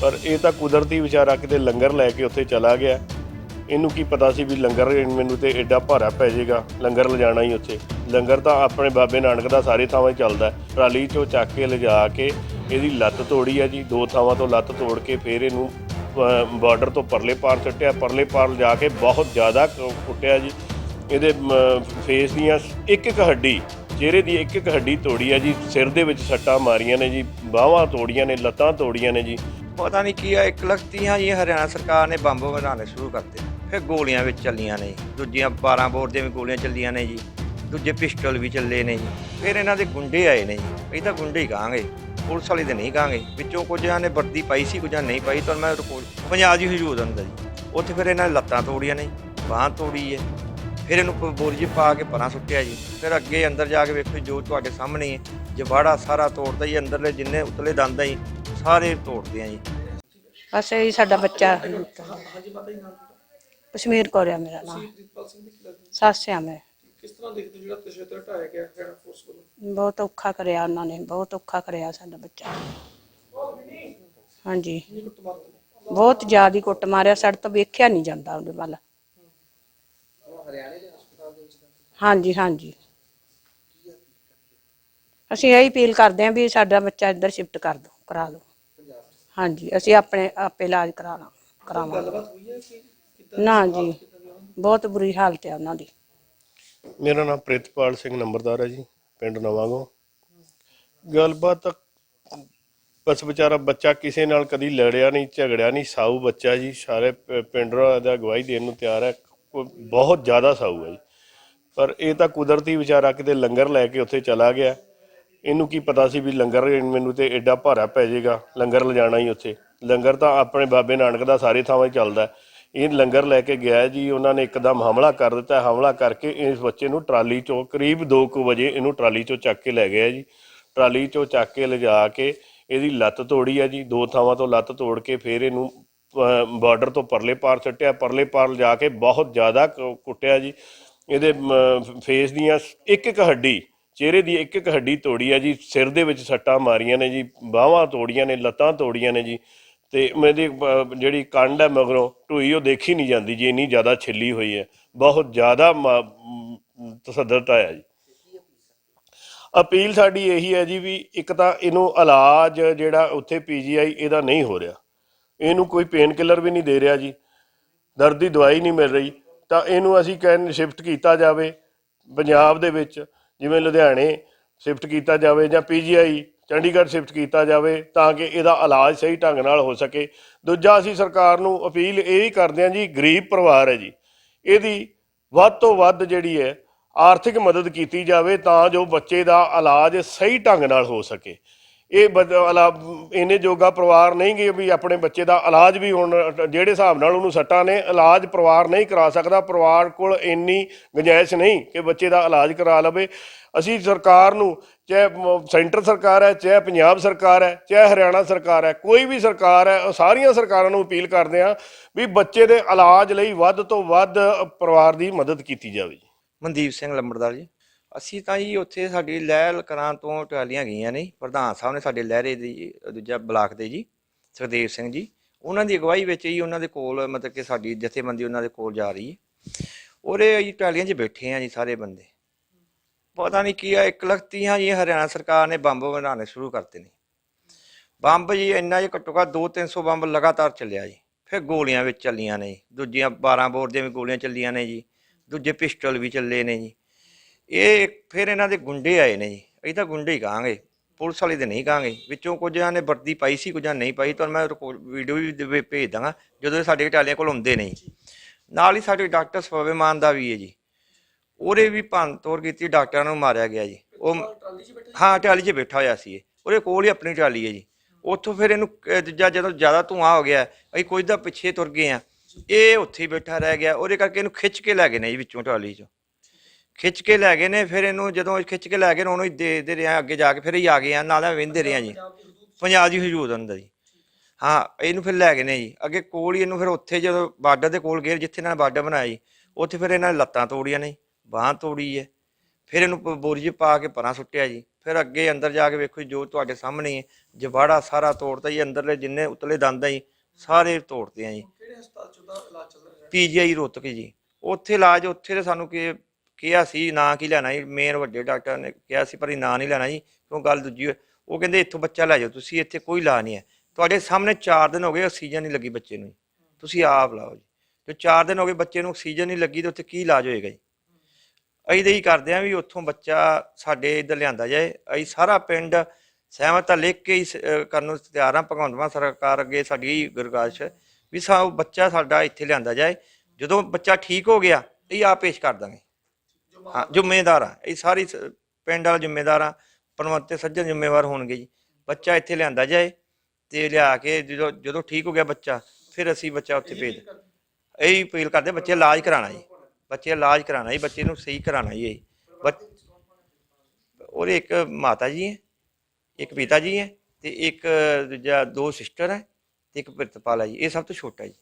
ਪਰ ਇਹ ਤਾਂ ਕੁਦਰਤੀ ਵਿਚਾਰਾ ਕਿਤੇ ਲੰਗਰ ਲੈ ਕੇ ਉੱਥੇ ਚਲਾ ਗਿਆ। ਇਹਨੂੰ ਕੀ ਪਤਾ ਸੀ ਵੀ ਲੰਗਰ ਮੈਨੂੰ ਤੇ ਐਡਾ ਭਾਰਾ ਪੈ ਜਾਏਗਾ। ਲੰਗਰ ਲਿਜਾਣਾ ਹੀ ਉੱਥੇ। ਲੰਗਰ ਤਾਂ ਆਪਣੇ ਬਾਬੇ ਨਾਨਕ ਦਾ ਸਾਰੇ ਥਾਵਾਂ 'ਤੇ ਚੱਲਦਾ ਟਰਾਲੀ 'ਚੋਂ ਚੱਕ ਕੇ ਲਿਜਾ ਕੇ ਇਹਦੀ ਲੱਤ ਤੋੜੀ ਆ ਜੀ। ਦੋ ਥਾਵਾਂ ਤੋਂ ਲੱਤ ਤੋੜ ਕੇ ਫਿਰ ਇਹਨੂੰ ਬਾਰਡਰ ਤੋਂ ਪਰਲੇ ਪਾਰ ਛੱਟਿਆ ਪਰਲੇ ਪਾਰ ਲਿਜਾ ਕੇ ਬਹੁਤ ਜ਼ਿਆਦਾ ਕ- ਕੁੱਟਿਆ ਜੀ। ਇਹਦੇ ਫੇਸ ਦੀਆਂ ਇੱਕ ਇੱਕ ਹੱਡੀ, ਚਿਹਰੇ ਦੀ ਇੱਕ ਇੱਕ ਹੱਡੀ ਤੋੜੀ ਆ ਜੀ। ਸਿਰ ਦੇ ਵਿੱਚ ਸੱਟਾਂ ਮਾਰੀਆਂ ਨੇ ਜੀ। ਬਾਹਾਂ ਤੋੜੀਆਂ ਨੇ, ਲੱਤਾਂ ਤੋੜੀਆਂ ਨੇ ਜੀ। ਪਤਾ ਨਹੀਂ ਕੀ ਆ ਇੱਕ ਲਖਤੀਆਂ ਜੀ ਹਰਿਆਣਾ ਸਰਕਾਰ ਨੇ ਬੰਬ ਬਣਾਉਣੇ ਸ਼ੁਰੂ ਕਰਤੇ। ਫਿਰ ਗੋਲੀਆਂ ਵਿੱਚ ਚੱਲੀਆਂ ਨੇ ਜੀ। ਦੂਜੀਆਂ 12 ਬੋਰ ਦੀਆਂ ਵੀ ਗੋਲੀਆਂ ਚੱਲੀਆਂ ਨੇ ਜੀ। ਦੂਜੇ ਪਿਸਟਲ ਵੀ ਚੱਲੇ ਨੇ ਜੀ। ਫਿਰ ਇਹਨਾਂ ਦੇ ਗੁੰਡੇ ਆਏ ਨੇ ਜੀ। ਇਹ ਤਾਂ ਗੁੰਡੇ ਹੀ ਕਹਾਂਗੇ। ਪੁਲਿਸ ਵਾਲੇ ਦੇ ਨਹੀਂ ਕਹਾਂਗੇ। ਵਿੱਚੋਂ ਕੁਝਾਂ ਨੇ ਵਰਦੀ ਪਾਈ ਸੀ ਕੁਝ ਨਹੀਂ ਪਾਈ ਤਾਂ ਮੈਂ ਰਿਪੋਰਟ ਪੰਜਾਬ ਦੀ ਹਜੂਦ ਅੰਦਰ ਜੀ। ਉੱਥੇ ਫਿਰ ਇਹਨਾਂ ਨੇ ਲੱਤਾਂ ਤੋੜੀਆਂ ਨੇ ਜੀ, ਬਾਂਹ ਤੋੜੀ ਹੈ। ਫਿਰ ਇਹਨੂੰ ਬੋਰੀ 'ਚ ਪਾ ਕੇ ਪਰਾਂ ਸੁੱਟਿਆ ਜੀ। ਫਿਰ ਅੱਗੇ ਅੰਦਰ ਜਾ ਕੇ ਵੇਖੋ ਜੋ ਤੁਹਾਡੇ ਸਾਹਮਣੇ ਹੈ। ਜਵਾੜਾ ਸਾਰਾ ਤੋੜਦਾ ਜੀ ਅੰਦਰਲੇ ਜਿੰਨੇ ਉਤਲੇ ਦੰਦ ਆ ਜੀ ਸਾਰੇ ਤੋੜਦੇ ਆ ਜੀ। ਬਸ ਇਹ ਸਾਡਾ ਬੱਚਾ। ਕਸ਼ਮੀਰ ਕੌਰ ਆ ਮੇਰਾ ਨਾਮ। ਸੱਸ ਆ ਮੈਂ। ਕਿਸ ਤਰ੍ਹਾਂ ਦੇਖਦੇ ਜਿਹੜਾ ਤਸ਼ੱਦਦ ਹਟਾਇਆ ਗਿਆ ਹਰਿਆਣਾ ਫੋਰਸ ਵੱਲੋਂ? ਬਹੁਤ ਔਖਾ ਕਰਿਆ ਉਹਨਾਂ ਨੇ ਬਹੁਤ ਔਖਾ ਕਰਿਆ ਸਾਡਾ ਬੱਚਾ। ਹਾਂਜੀ। ਬਹੁਤ ਜ਼ਿਆਦਾ ਕੁੱਟ ਮਾਰਿਆ ਸਾਡੇ ਤੋਂ ਵੇਖਿਆ ਨਹੀਂ ਜਾਂਦਾ ਉਹਦੇ ਵੱਲ। ਹਾਂਜੀ ਹਾਂਜੀ। ਅਸੀਂ ਇਹ ਅਪੀਲ ਕਰਦੇ ਹਾਂ ਵੀ ਸਾਡਾ ਬੱਚਾ ਇੱਧਰ ਸ਼ਿਫਟ ਕਰ ਦਿਓ ਕਰਾ ਦਿਓ ਹਾਂਜੀ ਅਸੀਂ ਆਪਣੇ ਆਪੇ ਇਲਾਜ ਕਰਾ ਲਾਂ ਕਰਾਵਾਂਗੇ। ਗੱਲਬਾਤ ਹੋਈ ਹੈ ਕਿ ਕਿੱਦਾਂ ਨਾ ਜੀ ਬਹੁਤ ਬੁਰੀ ਹਾਲਤ ਹੈ ਉਹਨਾਂ ਦੀ। ਮੇਰਾ ਨਾਮ ਪ੍ਰਿਤਪਾਲ ਸਿੰਘ ਨੰਬਰਦਾਰ ਹੈ ਜੀ ਪਿੰਡ ਨਵਾਂਗੋ। ਗੱਲਬਾਤ ਤਾਂ ਬਸ ਵਿਚਾਰਾ ਬੱਚਾ ਕਿਸੇ ਨਾਲ ਕਦੀ ਲੜਿਆ ਨਹੀਂ ਝਗੜਿਆ ਨਹੀਂ ਸਾਊ ਬੱਚਾ ਜੀ ਸਾਰੇ ਪਿੰਡ ਦਾ ਗਵਾਹੀ ਦੇਣ ਨੂੰ ਤਿਆਰ ਹੈ ਬਹੁਤ ਜ਼ਿਆਦਾ ਸਾਊ ਹੈ ਜੀ। ਪਰ ਇਹ ਤਾਂ ਕੁਦਰਤੀ ਵਿਚਾਰਾ ਕਿਤੇ ਲੰਗਰ ਲੈ ਕੇ ਉੱਥੇ ਚਲਾ ਗਿਆ। ਇਹਨੂੰ ਕੀ ਪਤਾ ਸੀ ਵੀ ਲੰਗਰ ਮੈਨੂੰ ਤੇ ਐਡਾ ਭਾਰਾ ਪੈ ਜਾਏਗਾ, ਲੰਗਰ ਲਿਜਾਣਾ ਹੀ ਉੱਥੇ। ਲੰਗਰ ਤਾਂ ਆਪਣੇ ਬਾਬੇ ਨਾਨਕ ਦਾ ਸਾਰੇ ਥਾਵਾਂ 'ਤੇ ਚੱਲਦਾ ਇਹ ਲੰਗਰ ਲੈ ਕੇ ਗਿਆ ਜੀ, ਉਹਨਾਂ ਨੇ ਇੱਕਦਮ ਹਮਲਾ ਕਰ ਦਿੱਤਾ ਹਮਲਾ ਕਰਕੇ ਇਸ ਬੱਚੇ ਨੂੰ ਟਰਾਲੀ 'ਚੋਂ ਕਰੀਬ 2:00 ਵਜੇ ਇਹਨੂੰ ਟਰਾਲੀ 'ਚੋਂ ਚੱਕ ਕੇ ਲੈ ਗਿਆ ਜੀ। ਟਰਾਲੀ 'ਚੋਂ ਚੱਕ ਕੇ ਲਿਜਾ ਕੇ ਇਹਦੀ ਲੱਤ ਤੋੜੀ ਆ ਜੀ। ਦੋ ਥਾਵਾਂ ਤੋਂ ਲੱਤ ਤੋੜ ਕੇ ਫਿਰ ਇਹਨੂੰ ਬਾਰਡਰ ਤੋਂ ਪਰਲੇ ਪਾਰ ਛੱਟਿਆ ਪਰਲੇ ਪਾਰ ਲਿਜਾ ਕੇ ਬਹੁਤ ਜ਼ਿਆਦਾ ਕ- ਕੁੱਟਿਆ ਜੀ। ਇਹਦੇ ਫੇਸ ਦੀਆਂ ਇੱਕ ਇੱਕ ਹੱਡੀ ਚਿਹਰੇ ਦੀ ਇੱਕ ਇੱਕ ਹੱਡੀ ਤੋੜੀ ਆ ਜੀ, ਸਿਰ ਦੇ ਵਿੱਚ ਸੱਟਾਂ ਮਾਰੀਆਂ ਨੇ ਜੀ, ਬਾਹਾਂ ਤੋੜੀਆਂ ਨੇ, ਲੱਤਾਂ ਤੋੜੀਆਂ ਨੇ ਜੀ, ਤੇ ਮੇਰੀ ਜਿਹੜੀ ਕੰਡ ਹੈ ਮਗਰੋਂ ਢੂਈ, ਉਹ ਦੇਖੀ ਨਹੀਂ ਜਾਂਦੀ ਜੀ, ਇੰਨੀ ਜ਼ਿਆਦਾ ਛਿੱਲੀ ਹੋਈ ਹੈ, ਬਹੁਤ ਜ਼ਿਆਦਾ ਤਸੱਦਦ ਆਇਆ ਜੀ। ਅਪੀਲ ਸਾਡੀ ਇਹੀ ਹੈ ਜੀ ਵੀ ਇੱਕ ਤਾਂ ਇਹਨੂੰ ਇਲਾਜ ਜਿਹੜਾ ਉੱਥੇ ਪੀਜੀਆਈ ਇਹਦਾ ਨਹੀਂ ਹੋ ਰਿਹਾ, ਇਹਨੂੰ ਕੋਈ ਪੇਨ ਕਿਲਰ ਵੀ ਨਹੀਂ ਦੇ ਰਿਹਾ ਜੀ, ਦਰਦ ਦੀ ਦਵਾਈ ਨਹੀਂ ਮਿਲ ਰਹੀ, ਤਾਂ ਇਹਨੂੰ ਅਸੀਂ ਕਹਿਣ ਸ਼ਿਫਟ ਕੀਤਾ ਜਾਵੇ, ਪੰਜਾਬ ਦੇ ਵਿੱਚ ਜਿਵੇਂ ਲੁਧਿਆਣੇ ਸ਼ਿਫਟ ਕੀਤਾ ਜਾਵੇ ਜਾਂ ਪੀਜੀਆਈ, ਚੰਡੀਗੜ੍ਹ ਸ਼ਿਫਟ ਕੀਤਾ ਜਾਵੇ ਤਾਂ ਕਿ ਇਹਦਾ ਇਲਾਜ ਸਹੀ ਢੰਗ ਨਾਲ ਹੋ ਸਕੇ। ਦੂਜਾ ਅਸੀਂ ਸਰਕਾਰ ਨੂੰ ਅਪੀਲ ਇਹ ਹੀ ਕਰਦੇ ਹਾਂ ਜੀ, ਗਰੀਬ ਪਰਿਵਾਰ ਹੈ ਜੀ, ਇਹਦੀ ਵੱਧ ਤੋਂ ਵੱਧ ਜਿਹੜੀ ਹੈ ਆਰਥਿਕ ਮਦਦ ਕੀਤੀ ਜਾਵੇ ਤਾਂ ਜੋ ਬੱਚੇ ਦਾ ਇਲਾਜ ਸਹੀ ਢੰਗ ਨਾਲ ਹੋ ਸਕੇ। ਇਹ ਬਦ- ਇੰਨੇ ਜੋਗਾ ਪਰਿਵਾਰ ਨਹੀਂ ਗਏ ਵੀ ਆਪਣੇ ਬੱਚੇ ਦਾ ਇਲਾਜ ਵੀ ਹੁਣ ਜਿਹੜੇ ਹਿਸਾਬ ਨਾਲ ਉਹਨੂੰ ਸੱਟਾਂ ਨੇ, ਇਲਾਜ ਪਰਿਵਾਰ ਨਹੀਂ ਕਰਾ ਸਕਦਾ, ਪਰਿਵਾਰ ਕੋਲ ਇੰਨੀ ਗੁੰਜਾਇਸ਼ ਨਹੀਂ ਕਿ ਬੱਚੇ ਦਾ ਇਲਾਜ ਕਰਾ ਲਵੇ। ਅਸੀਂ ਸਰਕਾਰ ਨੂੰ, ਚਾਹੇ ਸੈਂਟਰ ਸਰਕਾਰ ਹੈ, ਚਾਹੇ ਪੰਜਾਬ ਸਰਕਾਰ ਹੈ, ਚਾਹੇ ਹਰਿਆਣਾ ਸਰਕਾਰ ਹੈ, ਕੋਈ ਵੀ ਸਰਕਾਰ ਹੈ, ਉਹ ਸਾਰੀਆਂ ਸਰਕਾਰਾਂ ਨੂੰ ਅਪੀਲ ਕਰਦੇ ਹਾਂ ਵੀ ਬੱਚੇ ਦੇ ਇਲਾਜ ਲਈ ਵੱਧ ਤੋਂ ਵੱਧ ਪਰਿਵਾਰ ਦੀ ਮਦਦ ਕੀਤੀ ਜਾਵੇ ਮਨਦੀਪ ਸਿੰਘ ਲੰਬੜਦਾਰ ਜੀ। ਅਸੀਂ ਤਾਂ ਜੀ ਉੱਥੇ ਸਾਡੀ ਲਹਿਰ ਕਰਾਂ ਤੋਂ ਟਰਾਲੀਆਂ ਗਈਆਂ ਨੇ ਪ੍ਰਧਾਨ ਸਾਹਿਬ ਨੇ ਸਾਡੇ ਲਹਿਰੇ ਦੀ, ਦੂਜਾ ਬਲਾਕ ਦੇ ਜੀ, ਸੁਖਦੇਵ ਸਿੰਘ ਜੀ, ਉਹਨਾਂ ਦੀ ਅਗਵਾਈ ਵਿੱਚ ਹੀ ਉਹਨਾਂ ਦੇ ਕੋਲ ਮਤਲਬ ਕਿ ਸਾਡੀ ਜਥੇਬੰਦੀ ਉਹਨਾਂ ਦੇ ਕੋਲ ਜਾ ਰਹੀ ਹੈ। ਉਹਦੇ ਜੀ ਟਰਾਲੀਆਂ 'ਚ ਬੈਠੇ ਆ ਜੀ ਸਾਰੇ ਬੰਦੇ। ਪਤਾ ਨਹੀਂ ਕੀ ਆ, ਇੱਕ ਲਖਤੀਆਂ ਜੀ ਹਰਿਆਣਾ ਸਰਕਾਰ ਨੇ ਬੰਬ ਬਣਾਉਣੇ ਸ਼ੁਰੂ ਕਰਤੇ ਨੇ। ਬੰਬ ਜੀ ਇੰਨਾ ਜਿਹਾ ਘੱਟੋ ਘੱਟ 2-300 ਬੰਬ ਲਗਾਤਾਰ ਚੱਲਿਆ ਜੀ। ਫਿਰ ਗੋਲੀਆਂ ਵਿੱਚ ਚੱਲੀਆਂ ਨੇ ਜੀ। ਦੂਜੀਆਂ 12 ਬੋਰ ਦੀਆਂ ਵੀ ਗੋਲੀਆਂ ਚੱਲੀਆਂ ਨੇ ਜੀ, ਦੂਜੇ ਪਿਸਟਲ ਵੀ ਚੱਲੇ ਨੇ ਜੀ। ਇਹ ਫਿਰ ਇਹਨਾਂ ਦੇ ਗੁੰਡੇ ਆਏ ਨੇ ਜੀ। ਇਹ ਤਾਂ ਗੁੰਡੇ ਹੀ ਕਹਾਂਗੇ। ਪੁਲਿਸ ਵਾਲੇ ਦੇ ਨਹੀਂ ਕਹਾਂਗੇ। ਵਿੱਚੋਂ ਕੁਝਾਂ ਨੇ ਵਰਦੀ ਪਾਈ ਸੀ ਕੁਝਾਂ ਨਹੀਂ ਪਾਈ। ਤੁਹਾਨੂੰ ਮੈਂ ਵੀਡੀਓ ਵੀ ਭੇਜ ਦਾਂਗਾ ਜਦੋਂ ਸਾਡੇ ਟਾਲੀਆਂ ਕੋਲ ਆਉਂਦੇ ਨੇ। ਜੀ। ਨਾਲ ਹੀ ਸਾਡੇ ਡਾਕਟਰ ਸਵਵੇ ਮਾਨ ਦਾ ਵੀ ਹੈ ਜੀ। ਉਹਦੇ ਵੀ ਭੰਨ ਤੋੜ ਕੀਤੀ ਡਾਕਟਰਾਂ ਨੂੰ ਮਾਰਿਆ ਗਿਆ ਜੀ। ਉਹ ਹਾਂ ਟਰਾਲੀ 'ਚ ਬੈਠਾ ਹੋਇਆ ਸੀ ਇਹ। ਉਹਦੇ ਕੋਲ ਹੀ ਆਪਣੀ ਟਰਾਲੀ ਹੈ ਜੀ। ਉੱਥੋਂ ਫਿਰ ਇਹਨੂੰ ਦੂਜਾ ਜਦੋਂ ਜ਼ਿਆਦਾ ਧੂਆਂ ਹੋ ਗਿਆ ਅਸੀਂ ਕੁਝ ਦਾ ਪਿੱਛੇ ਤੁਰ ਗਏ ਆ ਇਹ ਉੱਥੇ ਹੀ ਬੈਠਾ ਰਹਿ ਗਿਆ। ਉਹਦੇ ਕਰਕੇ ਇਹਨੂੰ ਖਿੱਚ ਕੇ ਲੈ ਗਏ ਨੇ ਜੀ ਵਿੱਚੋਂ ਟਰਾਲੀ 'ਚੋਂ। ਖਿੱਚ ਕੇ ਲੈ ਗਏ ਨੇ ਫਿਰ ਇਹਨੂੰ ਜਦੋਂ ਖਿੱਚ ਕੇ ਲੈ ਗਏ ਨੇ ਉਹਨੂੰ ਹੀ ਦੇ ਦੇ ਰਿਹਾ ਅੱਗੇ ਜਾ ਕੇ ਫਿਰ ਹੀ ਆ ਗਏ ਆ ਨਾਲ ਵਹਿੰਦੇ ਰਹੇ ਆ ਜੀ। ਪੰਜਾਬ ਦੀ ਹਜੂਦ ਅੰਦਰ ਜੀ। ਹਾਂ ਇਹਨੂੰ ਫਿਰ ਲੈ ਗਏ ਨੇ ਜੀ। ਅੱਗੇ ਕੋਲ ਹੀ ਇਹਨੂੰ ਫਿਰ ਉੱਥੇ ਜਦੋਂ ਬਾਰਡਰ ਦੇ ਕੋਲ ਗਏ ਜਿੱਥੇ ਇਹਨਾਂ ਨੇ ਬਾਰਡਰ ਬਣਾਇਆ ਜੀ ਉੱਥੇ ਫਿਰ ਇਹਨਾਂ ਨੇ ਲੱਤਾਂ ਤੋੜੀਆਂ ਨੇ ਬਾਹਾਂ ਤੋੜੀ ਹੈ। ਫਿਰ ਇਹਨੂੰ ਬੋਰੀ 'ਚ ਪਾ ਕੇ ਪਰਾਂ ਸੁੱਟਿਆ ਜੀ। ਫਿਰ ਅੱਗੇ ਅੰਦਰ ਜਾ ਕੇ ਵੇਖੋ ਜੀ, ਜੋ ਤੁਹਾਡੇ ਸਾਹਮਣੇ ਹੈ ਜਵਾੜਾ ਸਾਰਾ ਤੋੜਤਾ ਜੀ ਅੰਦਰਲੇ ਜਿੰਨੇ ਉਤਲੇ ਦੰਦ ਆ ਜੀ ਸਾਰੇ ਤੋੜਤੇ ਆ ਜੀ। ਕਿਹੜੇ ਹਸਪਤਾਲ ਚ ਉਹਦਾ ਇਲਾਜ ਚੱਲ ਰਿਹਾ? ਹੈ ਪੀਜੀਆਈ ਰੋਤਕ ਜੀ। ਉੱਥੇ ਇਲਾਜ ਉੱਥੇ ਤੇ ਸਾਨੂੰ ਕਿ ਕਿਹਾ ਸੀ, ਨਾਂ ਕੀ ਲੈਣਾ ਜੀ ਮੇਨ ਵੱਡੇ ਡਾਕਟਰ ਨੇ ਕਿਹਾ ਸੀ, ਪਰ ਇਹ ਨਾਂ ਨਹੀਂ ਲੈਣਾ ਜੀ, ਕਿਉਂ ਗੱਲ ਦੂਜੀ ਹੋਈ। ਉਹ ਕਹਿੰਦੇ ਇੱਥੋਂ ਬੱਚਾ ਲੈ ਜਾਓ, ਤੁਸੀਂ ਇੱਥੇ ਕੋਈ ਇਲਾਜ ਨਹੀਂ ਹੈ। ਤੁਹਾਡੇ ਸਾਹਮਣੇ 4 ਦਿਨ ਹੋ ਗਏ ਆਕਸੀਜਨ ਨਹੀਂ ਲੱਗੀ ਬੱਚੇ ਨੂੰ ਜੀ। ਤੁਸੀਂ ਆਪ ਲਾਓ ਜੀ। ਜੇ 4 ਦਿਨ ਹੋ ਗਏ ਬੱਚੇ ਨੂੰ ਆਕਸੀਜਨ ਨਹੀਂ ਲੱਗੀ ਤੇ ਉੱਥੇ ਕੀ ਇਲਾਜ ਹੋਏਗਾ ਜੀ? ਅਸੀਂ ਤਾਂ ਇਹੀ ਕਰਦੇ ਹਾਂ ਵੀ ਉੱਥੋਂ ਬੱਚਾ ਸਾਡੇ ਇੱਧਰ ਲਿਆਂਦਾ ਜਾਏ। ਅਸੀਂ ਸਾਰਾ ਪਿੰਡ ਸਹਿਮਤ ਲਿਖ ਕੇ ਹੀ ਸ- ਅਹ, ਕਰਨ ਨੂੰ ਤਿਆਰ ਹਾਂ, ਭਗਵੰਤ ਮਾਨ ਸਰਕਾਰ ਅੱਗੇ ਸਾਡੀ ਗੁਰਗਾਸ਼ ਹੈ ਵੀ ਸਾ, ਬੱਚਾ ਸਾਡਾ ਇੱਥੇ ਲਿਆਂਦਾ ਜਾਏ। ਜਦੋਂ ਬੱਚਾ ਠੀਕ ਹੋ ਗਿਆ ਇਹ ਆਪ ਪੇਸ਼ ਕਰ ਦਾਂਗੇ। ਹਾਂ ਜ਼ਿੰਮੇਦਾਰ ਆ ਇਹ ਸਾਰੀ ਸ- ਪਿੰਡ ਵਾਲਾ ਜ਼ਿੰਮੇਦਾਰ ਆ ਪਰਮਤ ਤੇ ਸੱਜਣ ਜ਼ਿੰਮੇਵਾਰ ਹੋਣਗੇ ਜੀ। ਬੱਚਾ ਇੱਥੇ ਲਿਆਂਦਾ ਜਾਏ ਤੇ ਲਿਆ ਕੇ ਜਦੋਂ ਜਦੋਂ ਠੀਕ ਹੋ ਗਿਆ ਬੱਚਾ ਫਿਰ ਅਸੀਂ ਬੱਚਾ ਉੱਥੇ ਭੇਜ ਇਹੀ ਅਪੀਲ ਕਰਦੇ ਬੱਚੇ ਇਲਾਜ ਕਰਾਣਾ ਜੀ। ਬੱਚੇ ਇਲਾਜ ਕਰਾਣਾ ਜੀ ਬੱਚੇ ਨੂੰ ਸਹੀ ਕਰਾਣਾ ਜੀ ਇਹ। ਬੱਚ- ਉਹਦੇ ਇੱਕ ਮਾਤਾ ਜੀ ਹੈ ਇੱਕ ਪਿਤਾ ਜੀ ਹੈ ਤੇ ਇੱਕ ਦੂਜਾ ਦੋ ਸਿਸਟਰ ਹੈ ਤੇ ਇੱਕ ਪ੍ਰਿਤਪਾਲ ਹੈ ਜੀ। ਇਹ ਸਭ ਤੋਂ ਛੋਟਾ ਜੀ।